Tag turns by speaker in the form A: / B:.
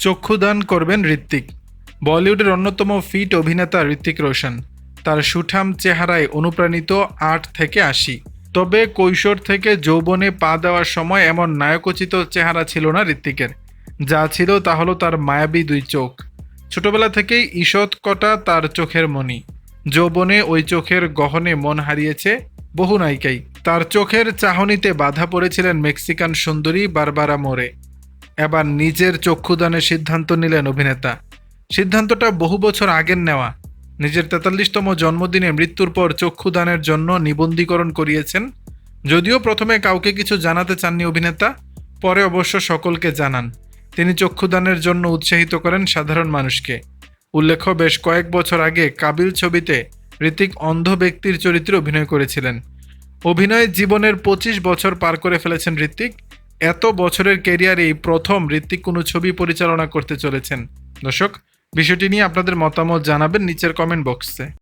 A: চক্ষুদান করবেন ঋত্বিক বলিউডের অন্যতম ফিট অভিনেতা ঋত্বিক রোশন। তার সুঠাম চেহারায় অনুপ্রাণিত আট থেকে আশি। তবে কৈশোর থেকে যৌবনে পা দেওয়ার সময় এমন নায়কোচিত চেহারা ছিল না ঋত্বিকের যা ছিল তা হলো তার মায়াবী দুই চোখ। ছোটবেলা থেকেই ঈষৎ কটা তার চোখের মণি। যৌবনে ওই চোখের গহনে মন হারিয়েছে বহু নায়িকাই। তার চোখের চাহনিতে বাধা পড়েছিলেন মেক্সিকান সুন্দরী বারবারা মোরে। এবার নিজের চক্ষুদানের সিদ্ধান্ত নিলেন অভিনেতা। সিদ্ধান্তটা বহু বছর আগের নেওয়া। নিজের তেতাল্লিশতম জন্মদিনে মৃত্যুর পর চক্ষুদানের জন্য নিবন্ধীকরণ করিয়েছেন। যদিও প্রথমে কাউকে কিছু জানাতে চাননি অভিনেতা, পরে অবশ্য সকলকে জানান। তিনি চক্ষুদানের জন্য উৎসাহিত করেন সাধারণ মানুষকে। উল্লেখ্য, বেশ কয়েক বছর আগে কাবিল ছবিতে ঋতিক অন্ধ ব্যক্তির চরিত্রে অভিনয় করেছিলেন। অভিনয় জীবনের পঁচিশ বছর পার করে ফেলেছেন ঋত্বিক এত বছরের ক্যারিয়ারেই প্রথম ঋত্বিক কোনো ছবি পরিচালনা করতে চলেছেন। দর্শক, বিষয়টি নিয়ে আপনাদের মতামত জানাবেন নিচের কমেন্ট বক্সে